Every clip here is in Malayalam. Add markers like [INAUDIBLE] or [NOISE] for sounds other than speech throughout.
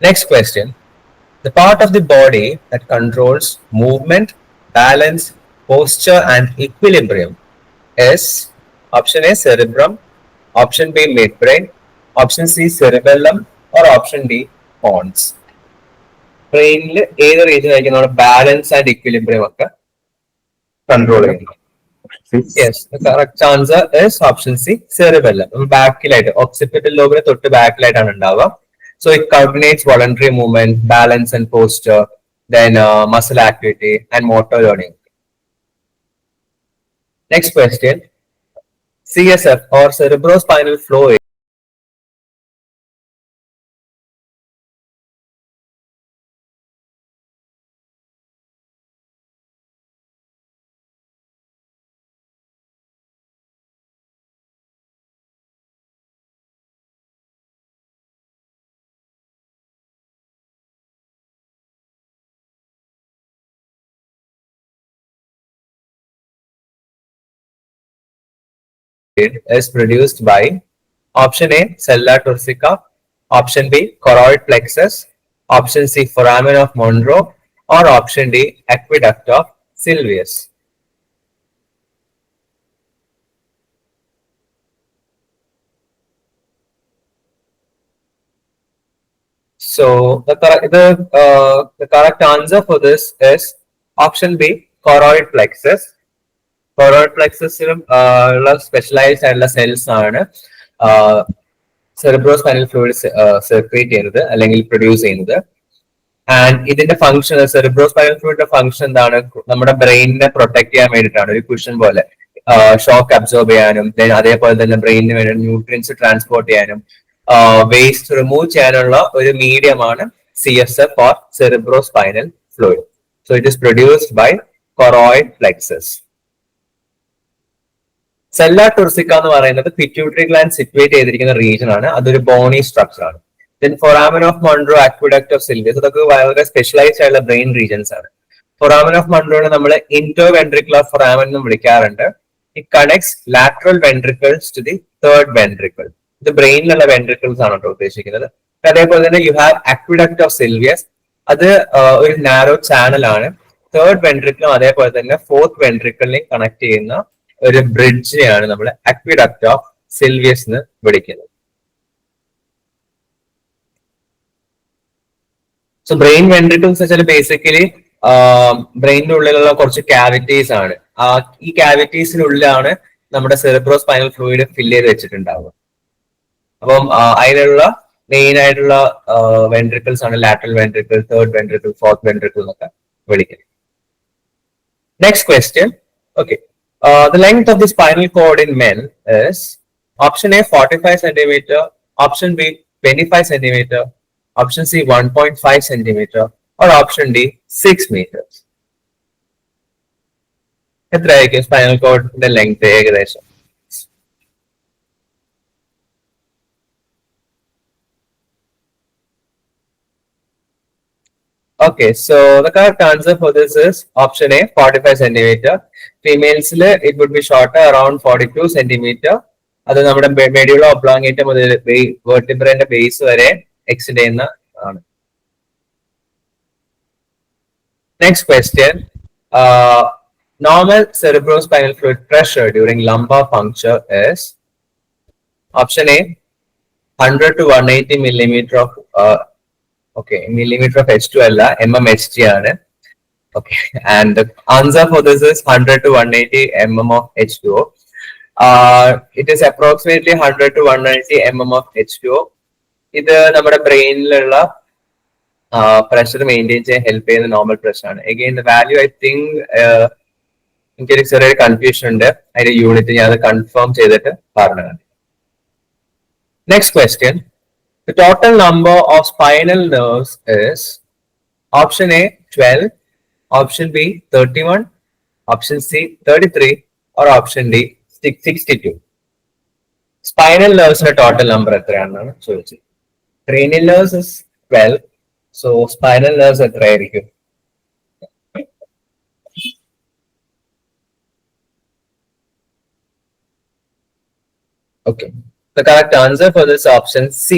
Next question. The part of the body that controls movement, balance, posture, and equilibrium is option A cerebrum, option B midbrain, option C cerebellum, or option D pons. ബ്രെയിനിൽ ഏത് റീജിയൻ ആയിരിക്കും നമ്മുടെ ബാലൻസ് ആൻഡ് ഇക്വിലിബ്രിയം ഒക്കെ കൺട്രോൾ ചെയ്യുന്നത് yes correct answer option C cerebellum ബാക്കിലായിട്ട് occipital ലോബിന് തൊട്ട് ബാക്കിലായിട്ടാണ് ഉണ്ടാവുക So it coordinates voluntary movement, balance and posture, then uh, muscle activity and motor learning. Next question. CSF or cerebrospinal fluid is produced by option A, Cella turcica, option B, choroid plexus, option C, foramen of Monroe, or option D, aqueduct of Sylvius. So the, the, uh, the correct answer for this is option B, choroid plexus. Choroid പ്ലക്സസിനും ഉള്ള സ്പെഷ്യലൈസ്ഡ് ആയിട്ടുള്ള സെൽസ് ആണ് സെറിബ്രോ സ്പൈനൽ ഫ്ലൂയിഡ് സെർക്രിയേറ്റ് ചെയ്യുന്നത് അല്ലെങ്കിൽ പ്രൊഡ്യൂസ് ചെയ്യുന്നത്. ആൻഡ് ഇതിന്റെ ഫംഗ്ഷൻ സെറിബ്രോ സ്പൈനൽ ഫ്ലൂയിഡിന്റെ ഫംഗ്ഷൻ എന്താണ്? നമ്മുടെ ബ്രെയിനിനെ പ്രൊട്ടക്ട് ചെയ്യാൻ വേണ്ടിയിട്ടാണ്. ഒരു കുഷൻ പോലെ. ഷോക്ക് അബ്സോർബ് ചെയ്യാനും then അതേപോലെ തന്നെ ബ്രെയിനിന് വേണ്ടി ന്യൂട്രിയൻസ് ട്രാൻസ്പോർട്ട് ചെയ്യാനും വേസ്റ്റ് റിമൂവ് ചെയ്യാനുള്ള ഒരു മീഡിയമാണ് C S F or cerebrospinal fluid so it is produced by choroid plexus sella turcica എന്ന് പറയുന്നത് പിറ്റ്യൂട്ടറി ഗ്ലാൻഡ് സിറ്റുവേറ്റ് ചെയ്തിരിക്കുന്ന റീജിയൻ ആണ്. അതൊരു ബോണി സ്ട്രക്ചർ ആണ്. Then foramen of Monro aqueduct of Sylvius അതൊക്കെ വളരെ സ്പെഷ്യലൈസ്ഡ് ആയിട്ടുള്ള ബ്രെയിൻ റീജിയൻസ് ആണ്. ഫൊറാമൻ ഓഫ് മൺട്രോനെ നമ്മൾ ഇന്റോ വെൻട്രിക്കുലർ ഫൊറാമൻ എന്ന് വിളിക്കാറുണ്ട്. It connects lateral ventricles to the third ventricle ഇത് ബ്രെയിനിലുള്ള വെൻട്രിക്കിൾസ് ആണ് കേട്ടോ ഉദ്ദേശിക്കുന്നത്. അതേപോലെ തന്നെ you have aqueduct of Sylvius അത് ഒരു നാരോ ചാനൽ ആണ്. തേർഡ് വെൻട്രിക്കിളും അതേപോലെ തന്നെ ഫോർത്ത് വെൻട്രിക്കിളിനെയും കണക്ട് ചെയ്യുന്ന ഒരു ബ്രിഡ്ജിനെയാണ് നമ്മൾ അക്വിഡക്ട് ഓഫ് സിൽവിയസ് എന്ന് വിളിക്കുന്നത്. സോ ബ്രെയിൻ വെൻട്രിക്കിൾസ് വെച്ചാൽ ബേസിക്കലി ബ്രെയിനിന്റെ ഉള്ളിലുള്ള കുറച്ച് കാവിറ്റീസ് ആണ്. ആ ഈ ക്യാവിറ്റീസിനുള്ളിലാണ് നമ്മുടെ സെറിബ്രോ സ്പൈനൽ ഫ്ലൂയിഡ് ഫിൽ ചെയ്ത് വെച്ചിട്ടുണ്ടാവുക. അപ്പം അതിനുള്ള മെയിൻ ആയിട്ടുള്ള വെൻട്രിക്കിൾസ് ആണ് lateral ventricle third ventricle fourth ventricle എന്നൊക്കെ വിളിക്കുന്നത്. Next question okay Uh, the length of the spinal cord in men is option A 45 centimeter, option B 25 centimeter, option C 1.5 centimeter, or option D 6 meters. എത്രയായിരിക്കും സ്പൈനൽ കോഡിന്റെ ലെങ്ത് ഏകദേശം Okay, so the correct answer for this is option A, 45 centimeter. Females, it would be shorter, around 42 centimeter. അത് നമ്മുടെ മെഡിയുള്ള ഒബ്ലോങ്ങേറ്റ് മുതൽ വേർട്ടിബ്രന്റെ ബേസ് വരെ എക്സ്റ്റെൻഡ് ചെയ്യുന്ന ആണ് next question normal cerebrospinal fluid pressure during lumbar puncture is option A 100 to 180 mm of uh, okay millimeter of H2 അല്ല എം എം എച്ച് HG ആണ്. Okay and answer for okay and the answer for this is 100 to 180 mm of H2O hundred it is approximately 100 to 190 mm of H2O ഇത് നമ്മുടെ ബ്രെയിനിലുള്ള പ്രഷർ മെയിന്റെയിൻ ചെയ്യാൻ ഹെൽപ്പ് ചെയ്യുന്ന നോർമൽ പ്രഷർ ആണ്. Again the value I think എനിക്കൊരു ചെറിയൊരു കൺഫ്യൂഷൻ ഉണ്ട്. അതിന്റെ യൂണിറ്റ് ഞാൻ അത് കൺഫേം ചെയ്തിട്ട് പറഞ്ഞു next question The total number of spinal nerves is option A 12, option B 31, option C 33, or option D 62. Spinal നെർവ്സിന്റെ total number എത്രയാണെന്നാണ് ചോദിച്ചത് cranial nerves is twelve so spinal nerves എത്രയായിരിക്കും Okay. The correct answer for this option C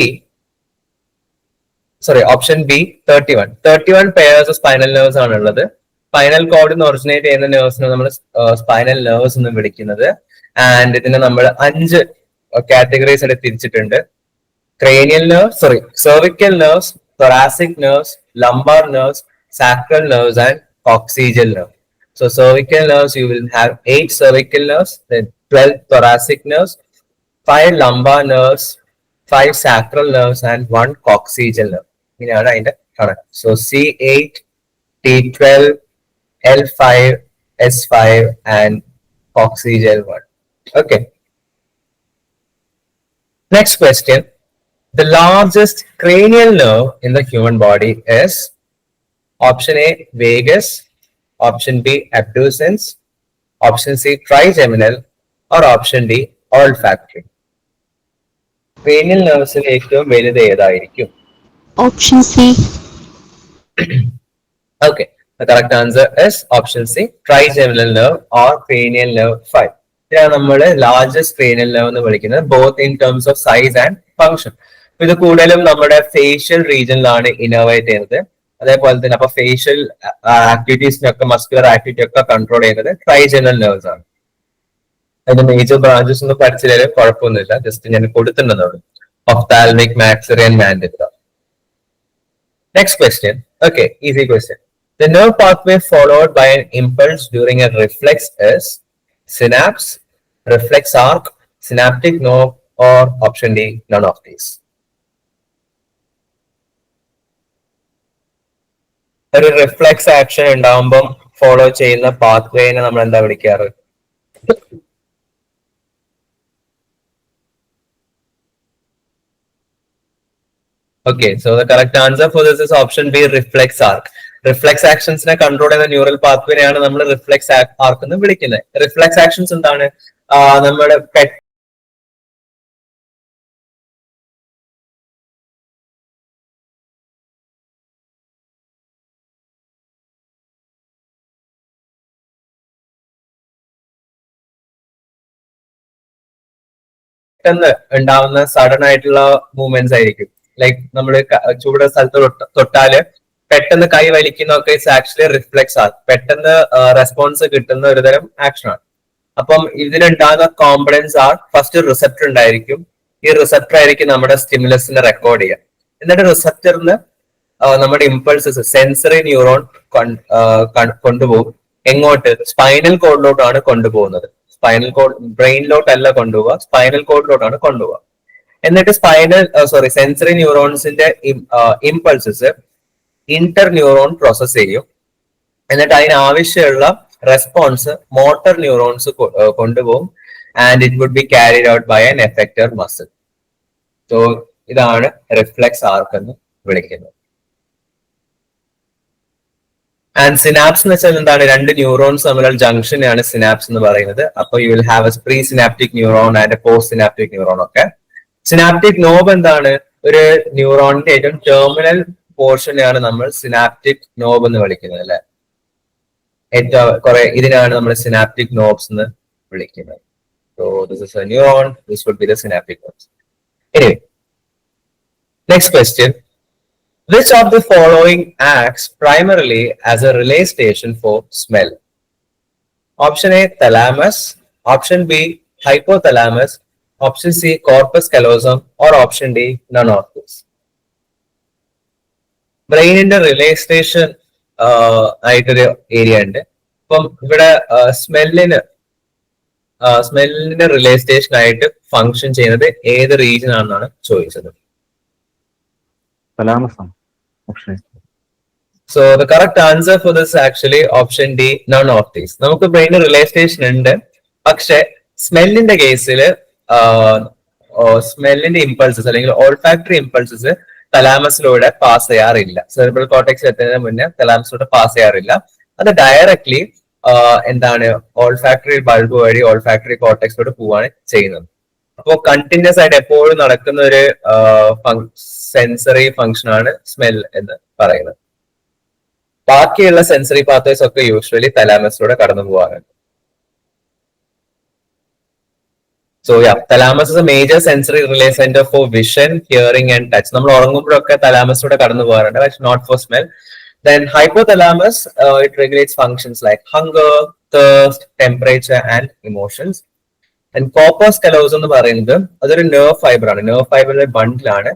sorry option B thirty one thirty one pairs spinal nerves ആണ് ഉള്ളത് സ്പൈനൽ കോഡിൽ നിന്ന് ഒറിജിനേറ്റ് ചെയ്യുന്ന നെർവ്സിനെ നമ്മൾ സ്പൈനൽ നെർവ്സ് എന്ന് വിളിക്കുന്നത്. ആൻഡ് ഇതിന് നമ്മൾ അഞ്ച് കാറ്റഗറീസ് ഇവിടെ തിരിച്ചിട്ടുണ്ട്. Cranial nerve sorry cervical nerves thoracic nerves lumbar nerves sacral nerves and oxygen nerve so cervical nerves you will have eight cervical nerves twelve thoracic nerves five lumbar nerves five sacral nerves and one coccygeal nerve nerve. ഇങ്ങനെയാണ് അതിന്റെ കണക്ക് so C eight T twelve L five S five and coccygeal one okay next question The largest cranial nerve in the human body is option A vagus, option B abducens, option C trigeminal, or option D olfactory. cranial nervesൽ ഏറ്റവും വലുത് ഏതായിരിക്കും Option C. [CLEARS THROAT] Okay, the correct answer is option C, trigeminal nerve or cranial nerve 5. ഇതാണ് നമ്മൾ ലാർജസ്റ്റ് cranial nerve എന്ന് വിളിക്കുന്നത് both in terms of size and function ഇത് കൂടുതലും നമ്മുടെ ഫേഷ്യൽ റീജിയനിലാണ് ഇന്നോവേറ്റ് ചെയ്യുന്നത്. അതേപോലെ തന്നെ അപ്പൊ ഫേഷ്യൽ ആക്ടിവിറ്റീസിനൊക്കെ മസ്കുലർ ആക്ടിവിറ്റി ഒക്കെ കൺട്രോൾ ചെയ്യുന്നത് ട്രൈജനൽ നെർവ്സ് ആണ്. അതിന്റെ മേജർ ബ്രാഞ്ചസ് ഒന്നും പഠിച്ചില്ലെങ്കിലും കുഴപ്പമൊന്നുമില്ല. ജസ്റ്റ് ഞാൻ കൊടുത്തിട്ടുണ്ടെന്നുള്ളൂ ophthalmic maxillary and mandibular Next question. Okay, easy question. The nerve pathway followed by an impulse during a reflex is synapse, reflex arc, synaptic nerve, or option D, none of these. ഒരു റിഫ്ലക്സ് ആക്ഷൻ ഉണ്ടാവുമ്പം ഫോളോ ചെയ്യുന്ന പാത്വേനെ നമ്മൾ എന്താ വിളിക്കാറ് Okay, so the correct answer for this is option B reflex arc reflex ആക്ഷൻസിനെ control ചെയ്യുന്ന ന്യൂറൽ പാത്വേനെയാണ് നമ്മൾ റിഫ്ലെക്സ് ആർക്ക് എന്ന് വിളിക്കുന്നത്. റിഫ്ലെക്സ് ആക്ഷൻസ് എന്താണ്? നമ്മുടെ പെട്ടെന്ന് ഉണ്ടാവുന്ന സഡൻ ആയിട്ടുള്ള മൂവ്മെന്റ്സ് ആയിരിക്കും. ലൈക്ക് നമ്മൾ ചൂട് സ്ഥലത്ത് തൊട്ട- തൊട്ടാൽ പെട്ടെന്ന് കൈ വലിക്കുന്നൊക്കെ ഇറ്റ്സ് ആക്ച്വലി റിഫ്ലെക്സ് ആണ്. പെട്ടെന്ന് റെസ്പോൺസ് കിട്ടുന്ന ഒരു തരം ആക്ഷൻ ആണ്. അപ്പം ഇതിലുണ്ടാകുന്ന കോമ്പണൻസ് ആർ ഫസ്റ്റ് റിസപ്റ്റർ ഉണ്ടായിരിക്കും. ഈ റിസപ്റ്റർ ആയിരിക്കും നമ്മുടെ സ്റ്റിമുലസിനെ റെക്കോർഡ് ചെയ്യുക. എന്നിട്ട് റിസപ്റ്ററിന് നമ്മുടെ ഇമ്പൾസസ് സെൻസറി ന്യൂറോൺ കൊണ്ടുപോകും. എങ്ങോട്ട്? സ്പൈനൽ കോഡിലോട്ടാണ് കൊണ്ടുപോകുന്നത്. സ്പൈനൽ കോഡ് ബ്രെയിനിലോട്ടല്ല കൊണ്ടുപോവുക. സ്പൈനൽ കോഡിലോട്ടാണ് കൊണ്ടുപോവുക. എന്നിട്ട് സ്പൈനൽ സോറി സെൻസറി ന്യൂറോൺസിന്റെ ഇമ്പൾസസ് ഇന്റർ ന്യൂറോൺ പ്രോസസ് ചെയ്യും. എന്നിട്ട് അതിന് ആവശ്യമുള്ള റെസ്പോൺസ് മോട്ടർ ന്യൂറോൺസ് കൊണ്ടുപോകും. And it would be carried out by an effector muscle so ഇതാണ് റിഫ്ലെക്സ് ആർക്ക് എന്ന് വിളിക്കുന്നത്. ആൻഡ് സിനാപ്സ് എന്ന് വെച്ചാൽ എന്താണ്? രണ്ട് ന്യൂറോൺസ് തമ്മിലുള്ള ജംഗ്ഷനാണ് സിനാപ്സ് എന്ന് പറയുന്നത്. അപ്പൊ you will have a presynaptic neuron and postsynaptic neuron ഒക്കെ സിനാപ്റ്റിക് നോബ് എന്താണ് ഒരു ന്യൂറോണിന്റെ ഏറ്റവും ടെർമിനൽ പോർഷനെയാണ് നമ്മൾ സിനാപ്റ്റിക് നോബ് എന്ന് വിളിക്കുന്നത് അല്ലെ ഏറ്റവും കുറെ ഇതിനാണ് നമ്മൾ സിനാപ്റ്റിക് നോബ്സ് എന്ന് വിളിക്കുന്നത് so this is a neuron this would be the synaptic knobs anyway next question Which of the following acts primarily as a relay station for smell? Option A, thalamus. Option B, hypothalamus. Option C, corpus callosum. Or option D, none of this. ബ്രെയിനിന്റെ റിലേ സ്റ്റേഷൻ ആയിട്ടൊരു ഏരിയ ഉണ്ട് അപ്പം ഇവിടെ സ്മെല്ലിന് സ്മെല്ലിന്റെ റിലേ സ്റ്റേഷൻ ആയിട്ട് ഫങ്ഷൻ ചെയ്യുന്നത് ഏത് റീജിയൻ ആണെന്നാണ് ചോദിച്ചത് so the correct answer for this actually option D none of these നമുക്ക് ബ്രെയിനിൽ റിലേസ്റ്റേഷൻ ഉണ്ട് പക്ഷെ സ്മെല്ലിന്റെ കേസിൽ സ്മെല്ലിന്റെ ഇമ്പൾസസ് അല്ലെങ്കിൽ ഓൾഫാക്ടറി ഇമ്പൾസസ് തലാമസിലൂടെ പാസ് ചെയ്യാറില്ല. സെറിബ്രൽ കോട്ടക്സിൽ എത്തുന്നതിന് മുന്നേ തലാമസിലൂടെ പാസ് ചെയ്യാറില്ല. അത് ഡയറക്ട്ലി എന്താണ് ഓൾഫാക്ടറി ബൾബ് വഴി ഓൾഫാക്ടറി കോട്ടക്സിലൂടെ പോവാണ് ചെയ്യുന്നത്. അപ്പോൾ കണ്ടിന്യൂസ് ആയിട്ട് എപ്പോഴും നടക്കുന്ന ഒരു സെൻസറി ഫംഗ്ഷൻ ആണ് സ്മെൽ എന്ന് പറയുന്നത്. ബാക്കിയുള്ള സെൻസറി പാത്വേസ് ഒക്കെ യൂഷ്വലി തലാമസിലൂടെ കടന്നു പോകാറുണ്ട് so yeah thalamus is a major sensory relay centre for vision hearing and touch നമ്മൾ ഉറങ്ങുമ്പോഴൊക്കെ തലാമസിലൂടെ കടന്നു പോകാറുണ്ട് but not for smell then hypothalamus it regulates functions like hunger thirst temperature and emotions and corpus callosum എന്ന് പറയുന്നത് അതൊരു നെർവ് ഫൈബർ ആണ്. നെർവ് ഫൈബറിന്റെ ബണ്ടിലാണ്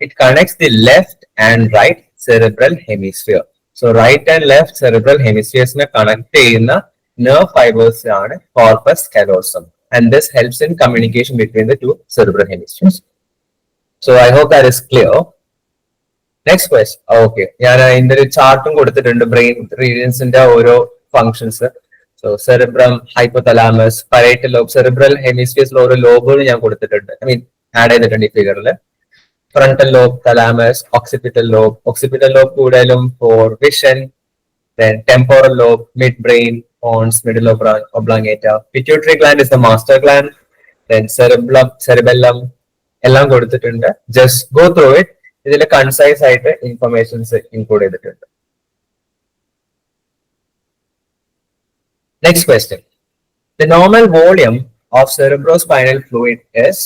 it connects the left and right cerebral hemisphere so right and left cerebral ഹെമിസ്ഫിയേഴ്സിനെ connect ചെയ്യുന്ന നെർവ് ഫൈബേഴ്സ് ആണ് corpus callosum and this helps in communication between the two cerebral hemispheres. So I hope that is clear. Next quest okay ഞാൻ അതിന്റെ ഒരു ചാർട്ടും കൊടുത്തിട്ടുണ്ട്. ബ്രെയിൻ റീജിയൻസിന്റെ ഓരോ functions so cerebrum hypothalamus parietal lobe cerebral ഹെമിസ്ഫിയേഴ്സിൽ ഓരോ ലോബുകൾ ഞാൻ കൊടുത്തിട്ടുണ്ട്. ഐ മീൻ ആഡ് ചെയ്തിട്ടുണ്ട് ഈ ഫിഗറിൽ frontal lobe thalamus occipital lobe occipital lobe കൂടുതലും for vision then temporal lobe mid midbrain, pons, middle oblongata. Pituitary gland is the master gland. Then cerebellum, cerebellum എല്ലാം കൊടുത്തിട്ടുണ്ട് ജസ്റ്റ് ഗോ ത്രൂ ഇറ്റ് ഇതിൽ കൺസൈസ് ആയിട്ട് ഇൻഫർമേഷൻസ് ഇൻക്ലൂഡ് ചെയ്തിട്ടുണ്ട് next question the normal volume of cerebrospinal fluid is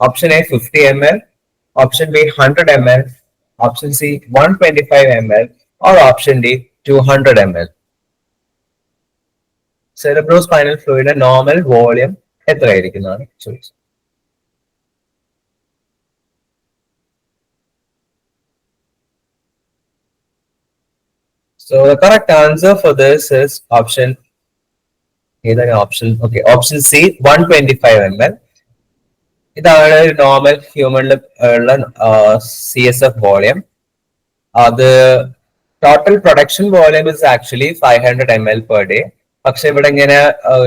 option A 50 ml, option B 100 ml, option C 125 ml, or option D 200 ml. Cerebrospinal fluid normal volume എത്രയായിരിക്കുന്നതാണ് ചോദിച്ചത് So the correct answer for this is option ഏതാണ് option okay option C one twenty five M L ഇതാണ് നോർമൽ ഹ്യൂമണിൽ ഉള്ള സി എസ് എഫ് വോളിയം അത് total production volume is actually five hundred M L per day പക്ഷെ ഇവിടെ ഇങ്ങനെ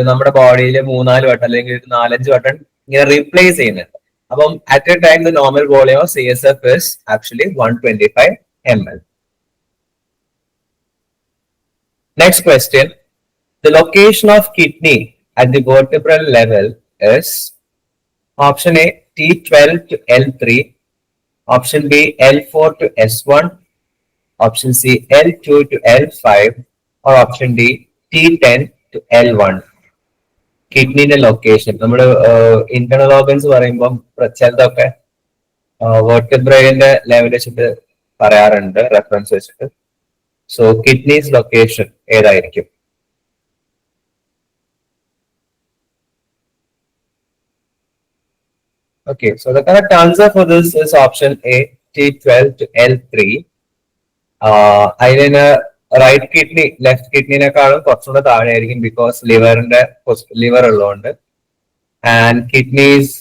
നമ്മുടെ ബോഡിയിൽ മൂന്നാൽ വട്ടം അല്ലെങ്കിൽ ഒരു നാലഞ്ച് വട്ടം ഇങ്ങനെ റീപ്ലേസ് ചെയ്യുന്നുണ്ട് അപ്പം at a time the normal volume of C S F is actually one twenty five M L Next question. The location of kidney at the vertebral level is option A T12 to L3, option B L4 to S1, option C L2 to L5, or option ten T10 to L1. കിഡ്നിന്റെ ലൊക്കേഷൻ നമ്മൾ ഇന്റർണൽ ഓർഗൻസ് പറയുമ്പോൾ ചിലതൊക്കെ വേർട്ടിബ്രൈന്റെ ലെവൽ വെച്ചിട്ട് പറയാറുണ്ട് റെഫറൻസ് വെച്ചിട്ട് സോ കിഡ്നീസ് ലൊക്കേഷൻ ഏതായിരിക്കും Okay, so the correct answer for this is option A, T12 to L3. Uh, അതിന് റൈറ്റ് കിഡ്നി ലെഫ്റ്റ് കിഡ്നിനെക്കാളും കുറച്ചുകൂടെ താഴെ ആയിരിക്കും ബിക്കോസ് ലിവറിന്റെ ലിവർ ഉള്ളതുകൊണ്ട്. And kidneys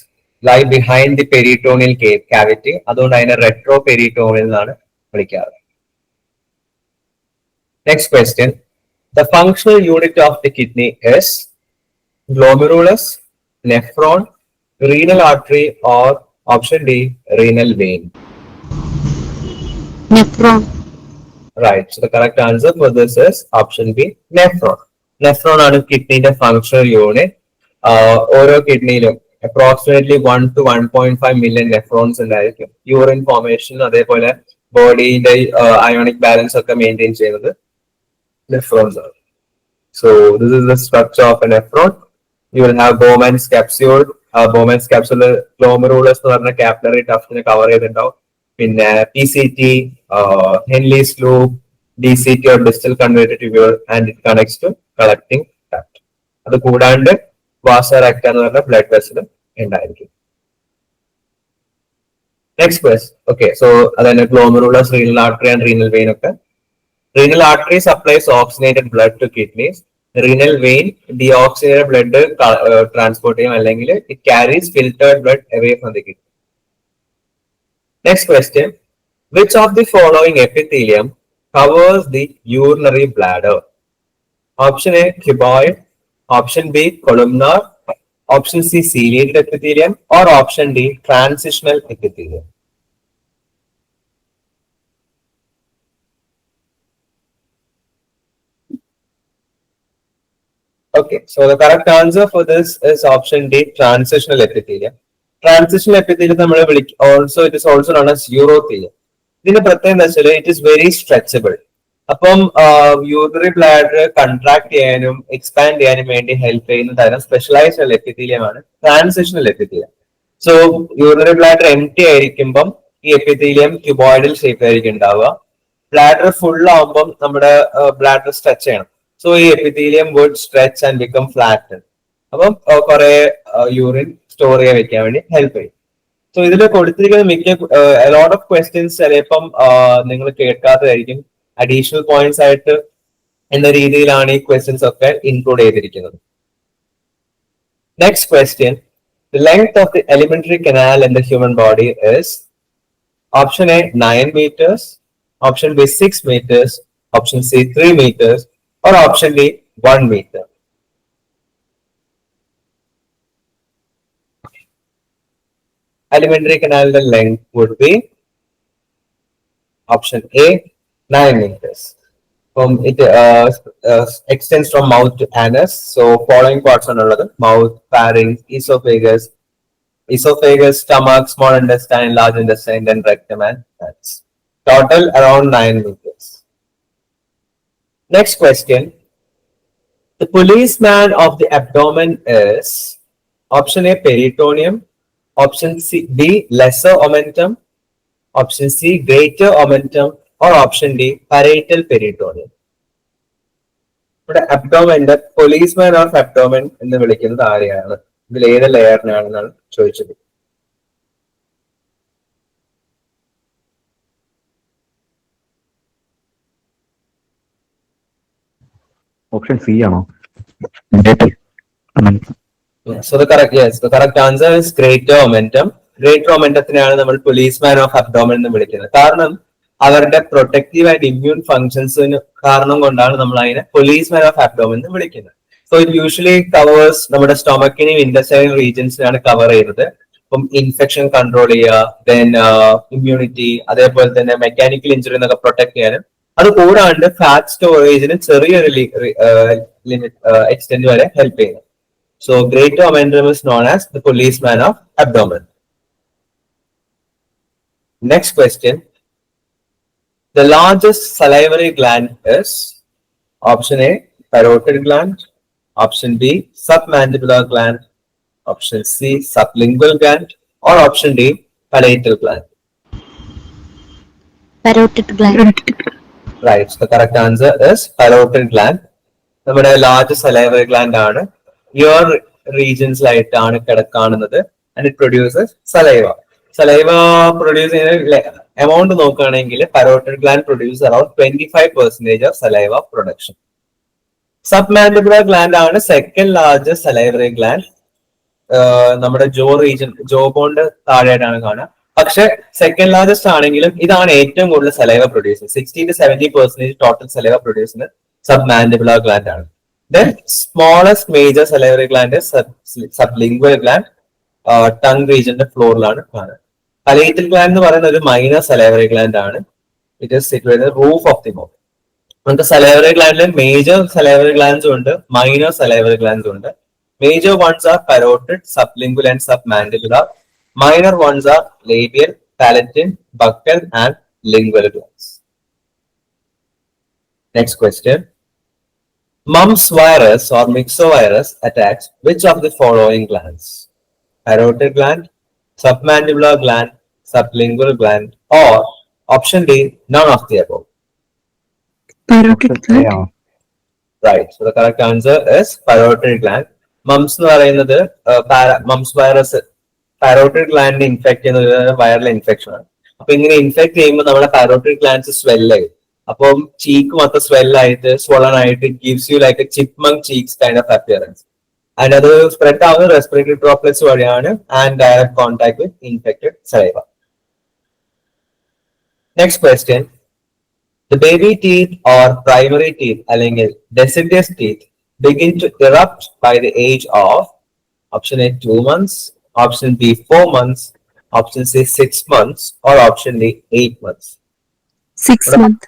lie behind the peritoneal cavity അതുകൊണ്ട് അതിനെ റെട്രോ പെരിറ്റോണിയൽ എന്നാണ് വിളിക്കാറ്. Next question the functional unit of the kidney is glomerulus nephron renal artery or option D renal vein nephron, Right. So the correct answer for this is option B, nephron. Nephron ആണ് കിഡ്നിന്റെ ഫങ്ഷണൽ യൂണിറ്റ് ഓരോ കിഡ്നിയിലും approximately one to one point five million nephrons ഉണ്ടായിരിക്കും യൂറിൻ ഫോർമേഷൻ അതേപോലെ ബോഡിയുടെ അയോണിക് ബാലൻസ് ഒക്കെ മെയിന്റെയിൻ ചെയ്യുന്നത് are. So this is the structure of a nephron. You will have Bowman's capsule. Uh, Bowman's capsule glomerulus എന്ന് പറഞ്ഞ capillary tuft കവർ ചെയ്തിട്ടുണ്ടാവും പിന്നെ P C T Henle loop D C T or distal converted tubule and it connects to collecting tract അത് കൂടാണ്ട് വാസർ ആക്ട് എന്ന് പറഞ്ഞ ബ്ലഡ് വെസൽ ഉണ്ടായിരിക്കും. നെക്സ്റ്റ് ക്വസ്റ്റ് ഓക്കെ സോ അതന്നെ ഗ്ലോമറുള്ള renal artery and renal vein ഒക്കെ. Renal artery supplies oxygenated blood to kidneys renal vein deoxygenated blood transport ചെയ്യും. അല്ലെങ്കിൽ it carries filtered blood away from the kidney. Next question. Which of the following epithelium covers the urinary bladder? Option a cuboid. Option b columnar. Option c ciliated epithelium. Or option d transitional epithelium. Okay, so the correct answer for this is option D, transitional epithelium. Transitional epithelium നമ്മൾ വിളിക്കും also it is also known as urothelium ഇതിന്റെ പ്രത്യേകത വെച്ചാൽ ഇറ്റ് ഇസ് വെരി സ്ട്രെച്ചബിൾ അപ്പം യൂറിനറി ബ്ലാഡർ കൺട്രാക്ട് ചെയ്യാനും എക്സ്പാൻഡ് ചെയ്യാനും വേണ്ടി ഹെൽപ്പ് ചെയ്യുന്ന തരം specialised എപ്പിത്തീലിയമാണ് transitional epithelium so urinary bladder empty ആയിരിക്കുമ്പം ഈ എപ്പിത്തീലിയം ക്യൂബോയിഡൽ ഷേപ്പ് ആയിരിക്കും ഉണ്ടാവുക. ബ്ലാഡർ ഫുൾ ആവുമ്പം നമ്മുടെ ബ്ലാഡർ സ്ട്രെച്ച് ചെയ്യണം. സോ ഈ epithelium would stretch and become flat അപ്പം കുറെ യൂറിൻ സ്റ്റോർ ചെയ്യാൻ വെക്കാൻ വേണ്ടി ഹെൽപ്പ് ചെയ്യും. സോ ഇതിൽ കൊടുത്തിരിക്കുന്ന മിക്ക ലോട്ട് ഓഫ് ക്വസ്റ്റ്യൻസ് ചിലപ്പം നിങ്ങൾ കേൾക്കാത്തതായിരിക്കും. അഡീഷണൽ പോയിന്റ്സ് ആയിട്ട് എന്ന രീതിയിലാണ് ഈ ക്വസ്റ്റ്യൻസ് ഒക്കെ ഇൻക്ലൂഡ് ചെയ്തിരിക്കുന്നത്. Next question length length of the canal in the human body is option A 9 option B six 6 metres option C 3 metres or option D 1 meter. Alimentary canal the length would be option A 9 meters. From it uh, uh, extends from mouth to anus. So following parts are another mouth, pharynx, esophagus, esophagus, stomach, small intestine, large intestine, then rectum and that's total around 9 meters. Next question. The policeman of the abdomen is option A peritoneum, option C B lesser omentum, option C greater omentum, or option D parietal peritoneum. ഇവിടെ അബ്ഡോമന്റെ പോലീസ്മാൻ ഓഫ് അബ്ഡോമൻ എന്ന് വിളിക്കുന്നത് ആരെയാണ് ഇതിൽ ഏത് ലെയറിനാണെന്നാണ് ചോദിച്ചത് ഓപ്ഷൻ സി ആണോ so the correct yes the correct answer is greater omentum greater ഒമെന്റത്തിനെയാണ് നമ്മൾ പോലീസ്മാൻ ഓഫ് അബ്ഡോമൻ എന്ന് വിളിക്കുന്നത്. കാരണം അവരുടെ പ്രൊട്ടക്റ്റീവ് ആൻഡ് ഇമ്മ്യൂൺ ഫങ്ഷൻസിന് കാരണം കൊണ്ടാണ് നമ്മൾ അതിനെ പോലീസ്മാൻ ഓഫ് അബ്ഡോമൻ എന്ന് വിളിക്കുന്നത്. സോ ഇറ്റ് യൂഷ്വലി കവേഴ്സ് നമ്മുടെ സ്റ്റൊമക്കിനെയും ഇൻഡസ്റ്റൈൻ റീജൻസിനാണ് കവർ ചെയ്യുന്നത് ഇപ്പം ഇൻഫെക്ഷൻ കൺട്രോൾ ചെയ്യുക ദെൻ ഇമ്മ്യൂണിറ്റി അതേപോലെ തന്നെ മെക്കാനിക്കൽ ഇഞ്ചുറി എന്നൊക്കെ പ്രൊട്ടക്ട് ചെയ്യാനും. അത് കൂടാണ്ട് ഫാറ്റ് സ്റ്റോറേജിന് ചെറിയൊരു എക്സ്റ്റെന്റ് വരെ ഹെൽപ്പ് ചെയ്യുന്നു. So greater omentum is known as the policeman of abdomen next question The largest salivary gland is option A, parotid gland, option B, submandibular gland, option C, sublingual gland, or option D, palatal gland. parotid gland Right. So the correct answer is parotid gland. നമ്മുടെ ലാർജ് സലൈവറി ഗ്ലാൻഡ് ആണ് ear റീജിയൻസിലായിട്ടാണ് കിടക്കാണുന്നത്. And it produces saliva saliva produce ചെയ്യുന്ന എമൗണ്ട് നോക്കുകയാണെങ്കിൽ parotid gland produce around twenty five percentage of saliva production sub submandibular gland ആണ് സെക്കൻഡ് ലാർജസ്റ്റ് സലൈവറി ഗ്ലാൻഡ് നമ്മുടെ ജോ റീജൻ ജോ ബോണ്ട് താഴെയായിട്ടാണ് കാണുക. പക്ഷെ സെക്കൻഡ് ലാർജസ്റ്റ് ആണെങ്കിലും ഇതാണ് ഏറ്റവും കൂടുതൽ saliva produce sixteen to seventy percentage total saliva പ്രൊഡ്യൂസിന് submandibular gland ആണ്. Then smallest major salivary gland sublingual gland tongue റീജിയന്റെ ഫ്ലോറിലാണ് കാണുന്നത്. പലേറ്റൽ ഗ്ലാൻഡ് എന്ന് പറയുന്ന ഒരു മൈനർ സെലവറി ഗ്ലാൻഡ് ആണ്. It is situated roof of the mouth നമുക്ക് സെലവറി ഗ്ലാൻഡിൽ മേജർ സെലവറി ഗ്ലാൻഡ്സും ഉണ്ട് മൈനർ സെലവറി ഗ്ലാൻഡ്സും ഉണ്ട്. Major ones are parotid sublingual and submandibular minor ones are labial palatine buccal and lingual glands next question Mumps virus or myxovirus attacks which of the following glands? Parotid gland, submandibular gland, sublingual gland, or option D, none of the above. parotid gland Right. So the correct answer is parotid gland. Mumps എന്ന് പറയുന്നത് mumps virus parotid gland infect ചെയ്യുന്നത് വൈറൽ ഇൻഫെക്ഷൻ ആണ് അപ്പൊ ഇങ്ങനെ ഇൻഫെക്ട് ചെയ്യുമ്പോൾ നമ്മുടെ പാരോട്ടിഡ് ഗ്ലാൻഡ്സ് സ്വെൽ ചെയ്യും അപ്പം ചീക്ക് മൊത്തം സ്വെൽ ആയിട്ട് സ്വളൺ ആയിട്ട് gives you like chipmunk cheeks kind of appearance and അത് സ്പ്രെഡ് ആവുന്നത് റെസ്പിറേറ്ററി ഡ്രോപ്ലെറ്റ്സ് വഴിയാണ് and direct contact with infected saliva next question The baby teeth or primary teeth, അല്ലെങ്കിൽ deciduous teeth, begin to erupt by the age of option A, two months, option B, four months, option C, six months, or option D, eight months. six month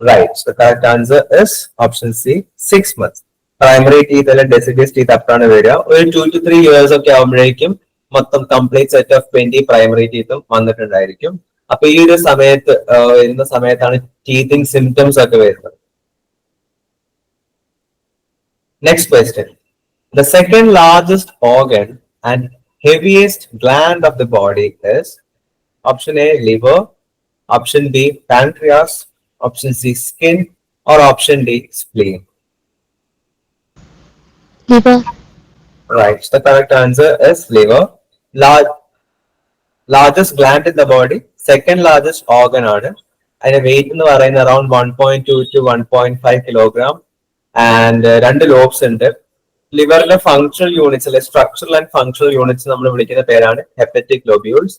Right. So the correct answer is option C, six months. Primary teeth അല്ലെങ്കിൽ deciduous teeth അപ്പോഴാണ് വരിക ഒരു ടു ടു ത്രീ ഇയേഴ്സ് ഒക്കെ ആകുമ്പോഴേക്കും മൊത്തം complete set of twenty primary ടീത്തും വന്നിട്ടുണ്ടായിരിക്കും അപ്പൊ ഈ ഒരു സമയത്ത് ആ, വരുന്ന സമയത്താണ് ടീത്തിങ് സിംറ്റംസ് ഒക്കെ വരുന്നത് next question the second largest organ and heaviest gland of the body is option A liver option B pancreas option C, skin. Or option D, spleen. liver, Right. The correct answer is liver. Large, largest gland in the body, second largest organ ആണ് അതിന്റെ വെയിറ്റ് എന്ന് പറയുന്നത് around one point two to one point five kilogram and രണ്ട് ലോബ്സ് ഉണ്ട് ലിവറിന്റെ ഫങ്ഷണൽ യൂണിറ്റ്സ് അല്ലെ സ്ട്രക്ചറൽ ആൻഡ് ഫങ്ഷണൽ യൂണിറ്റ്സ് നമ്മൾ വിളിക്കുന്ന പേരാണ് ഹെപ്പറ്റിക് ലോബ്യൂൾസ്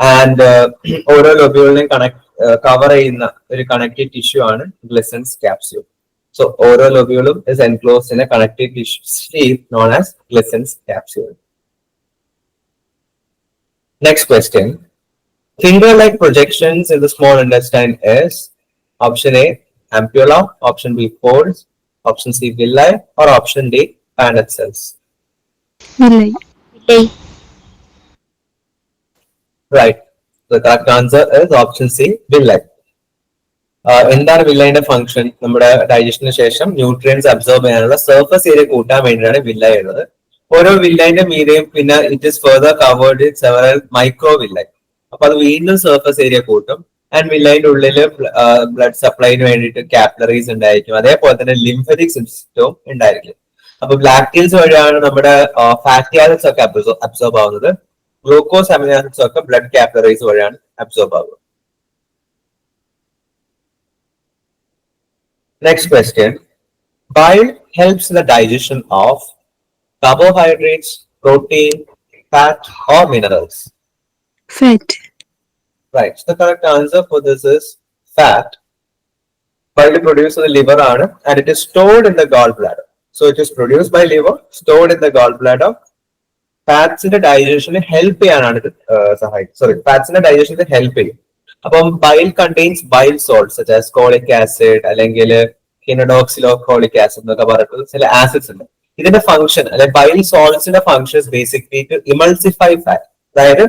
ആൻഡ് ഓരോ ലോബ്യൂളിനെയും കണക്ട് കവർ ചെയ്യുന്ന ഒരു കണക്റ്റീവ് ടിഷ്യൂ ആണ് Glisson's capsule So oral lobulum is enclosed in a connective tissue sheath known as Glissen's capsule. Next question. Finger-like projections in the small intestine is option A, ampulla, option B, pores, option C, villi, or option D, Paneth cells. villi, villi, Right. The correct answer is option C, villi. എന്താണ് വില്ലയുടെ ഫംഗ്ഷൻ നമ്മുടെ ഡൈജഷന് ശേഷം ന്യൂട്രിയൻസ് അബ്സോർബ് ചെയ്യാനുള്ള സർഫസ് ഏരിയ കൂട്ടാൻ വേണ്ടിയാണ് വില്ല ഉള്ളത് ഓരോ വില്ലൈന്റെ മീതയും പിന്നെ it is further covered in several microvilli അപ്പൊ അത് വീണ്ടും സർഫസ് ഏരിയ കൂട്ടും. ആൻഡ് വില്ലയുടെ ഉള്ളിൽ ബ്ലഡ് സപ്ലൈന് വേണ്ടിയിട്ട് കാപ്പിലറീസ് ഉണ്ടായിരിക്കും. അതേപോലെ തന്നെ ലിംഫറ്റിക് സിസ്റ്റവും ഉണ്ടായിരിക്കും. അപ്പൊ ബ്ലാക്ക് ടീൽസ് വഴിയാണ് നമ്മുടെ ഫാറ്റി ആസിഡ്സ് ഒക്കെ അബ്സോർബ് ആവുന്നത്. ഗ്ലൂക്കോസ് അമിനോ ആസിഡ്സ് ഒക്കെ ബ്ലഡ് കാപ്പിലറീസ് വഴിയാണ് അബ്സോർബ് ആവുക Next question. Bile helps in the digestion of carbohydrates, protein, fat, or minerals. fat, Right. So the correct answer for this is fat. Bile produced in the liver ആണ്, and it is stored in the gallbladder. So it is produced by liver, stored in the gallbladder. ഫാറ്റ്സിന്റെ ഡൈജഷന് ഹെൽപ്പ് ചെയ്യാനാണ് ഇത് സഹായിക്കും സോറി ഫാറ്റ്സിന്റെ ഡൈജഷന് ഹെൽപ്പ് ചെയ്യും. അപ്പം bile contains bile salt such as cholic acid അല്ലെങ്കിൽ ഹിനഡോക്സിലോ കോളിക് ആസിഡ് എന്നൊക്കെ പറഞ്ഞിട്ട് ചില ആസിഡ്സ് ഉണ്ട്. ഇതിന്റെ ഫംഗ്ഷൻ അല്ലെ bile സോൾട്ട്സിന്റെ function basically to emulsify fat അതായത്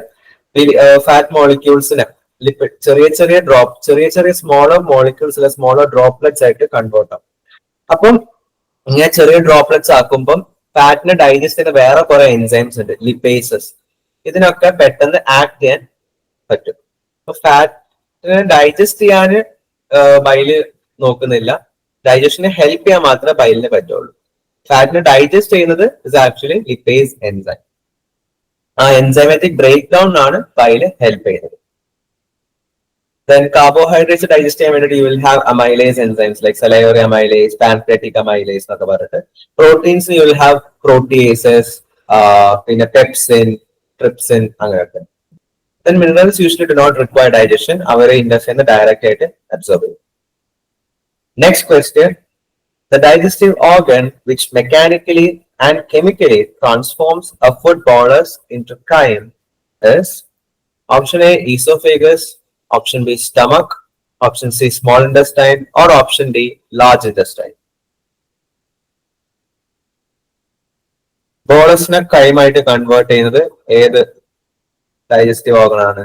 ഫാറ്റ് മോളിക്യൂൾസിനെ ലിപ്പിഡ് ചെറിയ ചെറിയ ഡ്രോപ്പ് ചെറിയ ചെറിയ സ്മോളർ മോളിക്യൂൾസ് അല്ലെ സ്മോളർ ഡ്രോപ്ലെറ്റ്സ് ആയിട്ട് കൺവേർട്ട് ആവും. അപ്പം ഇങ്ങനെ ചെറിയ ഡ്രോപ്ലെറ്റ്സ് ആക്കുമ്പം ഫാറ്റിനെ ഡൈജസ്റ്റ് ചെയ്യുന്ന വേറെ കുറെ എൻസൈംസ് ഉണ്ട്. ലിപ്പേസസ് ഇതിനൊക്കെ പെട്ടെന്ന് ആക്ട് ചെയ്യാൻ പറ്റും. അപ്പൊ ഫാറ്റിനെ ഡൈജസ്റ്റ് ചെയ്യാൻ ബൈൽ നോക്കുന്നില്ല. ഡൈജഷനെ ഹെൽപ്പ് ചെയ്യാൻ മാത്രമേ ബൈലിന് പറ്റുള്ളൂ. ഫാറ്റിനെ ഡൈജസ്റ്റ് ചെയ്യുന്നത് ഇസ് ആക്ച്വലി ലിപ്പേസ് എൻസൈം ആ എൻസൈമാറ്റിക് ബ്രേക്ക് ഡൗൺ ആണ് ബൈൽ ഹെൽപ്പ് ചെയ്യുന്നത്. then carbohydrates ഡൈജസ്റ്റ് ചെയ്യാൻ വേണ്ടിയിട്ട് you will have amylase enzymes like salivary amylase pancreatic amylase എന്നൊക്കെ പറഞ്ഞിട്ട് proteins you will have proteases പിന്നെ പെപ്സിൻ ട്രിപ്സിൻ അങ്ങനെയൊക്കെ then minerals usually do not require digestion അവരെ ഇൻഡസ്ട്രിന്ന് ഡയറക്റ്റ് ആയിട്ട് അബ്സോർബ് ചെയ്യും next question the digestive organ which mechanically and chemically transforms a food bolus into chyme is option A esophagus, option B stomach, option C small intestine, or option D large intestine. ബോളസിനെ കൈമായിട്ട് കൺവേർട്ട് ചെയ്യുന്നത് ഏത് ഡൈജസ്റ്റീവ് ഓർഗൺ ആണ്?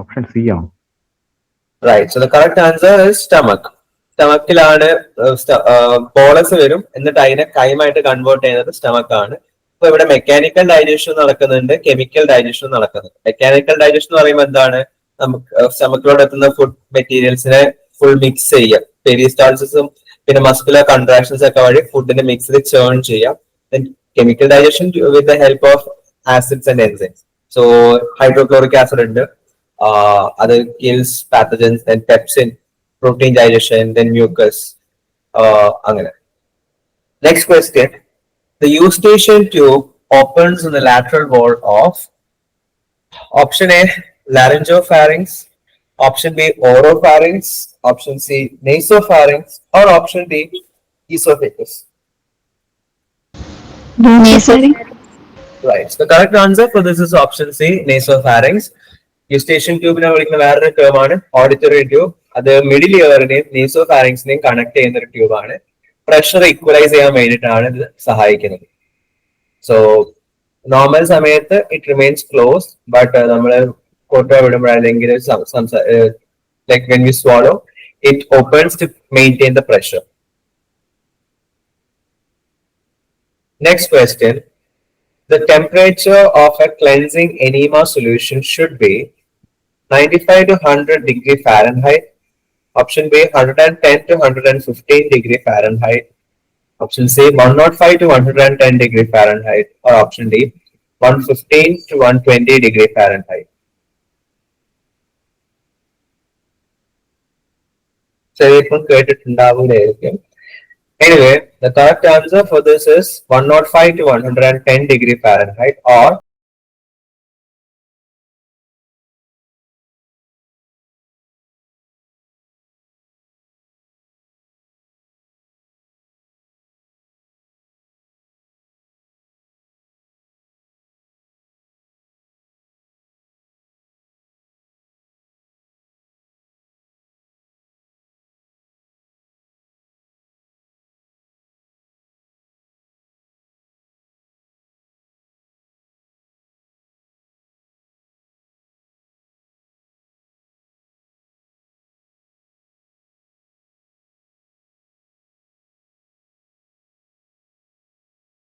ഓപ്ഷൻ സി ആണ്. Right so the correct answer is stomach സ്റ്റമക്കിലാണ് bolus വരും. എന്നിട്ട് അതിനെ കൈമായിട്ട് കൺവേർട്ട് ചെയ്യുന്നത് സ്റ്റമക്ക് ആണ്. ഇപ്പൊ ഇവിടെ മെക്കാനിക്കൽ ഡൈജഷൻ നടക്കുന്നുണ്ട് കെമിക്കൽ ഡൈജഷൻ നടക്കുന്നുണ്ട് മെക്കാനിക്കൽ ഡൈജഷൻ എന്ന് പറയുമ്പോൾ എന്താണ് നമുക്ക് സ്റ്റമക്കിലോട് എത്തുന്ന ഫുഡ് മെറ്റീരിയൽസിനെ ഫുൾ മിക്സ് ചെയ്യാം പെരിസ്റ്റാൾസിസും പിന്നെ മസ്കുലർ കൺട്രാക്ഷൻസ് ഒക്കെ വഴി ഫുഡിന്റെ മിക്സിൽ ചേൺ ചെയ്യാം chemical digestion with the help of acids and enzymes so hydrochloric acid ഉണ്ട് അത് kills pathogens pepsin protein digestion then mucus. അങ്ങനെ. Next question. The eustachian tube opens in the lateral wall of option A, laryngopharynx, option B, oropharynx, option C, nasopharynx, or option D, esophagus. nasopharynx, Right. So the correct answer for this is option C, nasopharynx. Eustachian ട്യൂബിനെ വിളിക്കുന്ന വേറൊരു ട്യൂബ് ആണ് ഓഡിറ്ററി ട്യൂബ് അത് മിഡിൽ ഇയറിനെയും നീസോ ഫാരിങ്സിനെയും കണക്ട് ചെയ്യുന്ന ഒരു ട്യൂബ് ആണ് പ്രഷർ ഇക്വലൈസ് ചെയ്യാൻ വേണ്ടിയിട്ടാണ് ഇത് സഹായിക്കുന്നത് സോ നോർമൽ സമയത്ത് ഇറ്റ് റിമെയിൻസ് ക്ലോസ് ബട്ട് നമ്മൾ ഫോട്ടോ വിടുമ്പോൾ അല്ലെങ്കിൽ like when we swallow it opens to maintain the pressure next question the temperature of a cleansing enema solution should be 95 to 100 degree fahrenheit option b 110 to 115 degree fahrenheit option c 105 to 110 degree fahrenheit or option d 115 to 120 degree fahrenheit ചിലപ്പം കേട്ടിട്ടുണ്ടാവില്ലായിരിക്കും anyway the correct answer for this is one naught five to one hundred